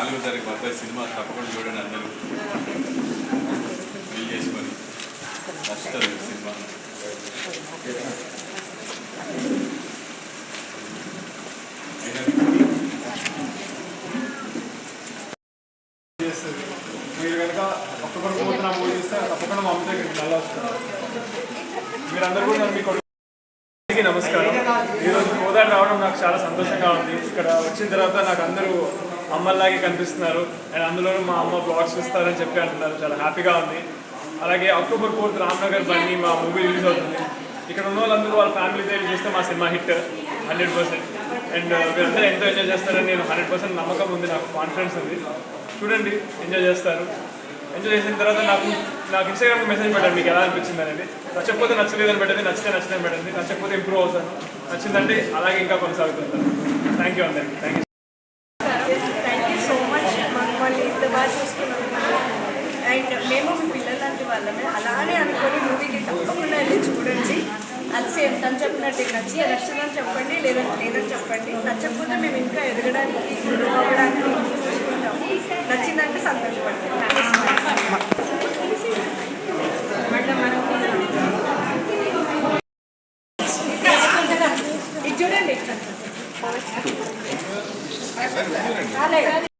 నాలుగో తారీఖు అబ్బాయి సినిమా తప్పకుండా చూడండి అందరూ. బిల్ చేసుకొని. నచ్చుతుంది సినిమా. మీరు కనుక అక్టోబర్ పోతున్నా మూవీ చేస్తే తప్పకుండా మా అమ్మ దగ్గరికి మళ్ళీ వస్తారు మీరందరూ కూడా మీకు కొడుకు నమస్కారం. ఈరోజు గోదావరి రావడం నాకు చాలా సంతోషంగా ఉంది. ఇక్కడ వచ్చిన తర్వాత నాకు అందరూ అమ్మలాగే కనిపిస్తున్నారు. అండ్ అందులోనూ మా అమ్మ బ్లాగ్స్ ఇస్తారని చెప్పి అంటున్నారు. చాలా హ్యాపీగా ఉంది. అలాగే అక్టోబర్ ఫోర్త్ రామ్నగర్ బండి మా మూవీ రిలీజ్ అవుతుంది. ఇక్కడ ఉన్న వాళ్ళందరూ వాళ్ళ ఫ్యామిలీతో వెళ్ళి చూస్తే మా cinema hit hundred percent and వీరందరూ ఎంతో ఎంజాయ్ చేస్తారని నేను హండ్రెడ్ పర్సెంట్ నమ్మకం ఉంది. నాకు కాన్ఫిడెన్స్ ఉంది. చూడండి ఎంజాయ్ చేస్తారు. ఎంజాయ్ చేసిన తర్వాత నాకు నాకు ఇన్స్టాగ్రామ్ మెసేజ్ పెట్టండి. మీకు ఎలా అనిపించింది అనేది. నచ్చకపోతే నచ్చలేదని పెట్టండి. నచ్చితే నచ్చితే పెట్టండి. నచ్చకపోతే ఇంప్రూవ్ అవుతాను. నచ్చిందంటే అలాగే ఇంకా కొనసాగుతుంటాను. థ్యాంక్ యూ అందరికీ. థ్యాంక్ యూ అండ్ మేము మీ పిల్లల లాంటి వాళ్ళమే. అలానే అనుకొని మూవీకి తప్పకుండా వెళ్ళి చూడండి. అది సేమ్ తను చెప్పినట్టు నచ్చి నచ్చిందని చెప్పండి లేదంటే లేదని చెప్పండి. నచ్చకపోతే మేము ఇంకా ఎదగడానికి గ్రో అవ్వడానికి చూసుకుంటాము. నచ్చిందంటే సంతోషపడతాం. ఇది చూడండి.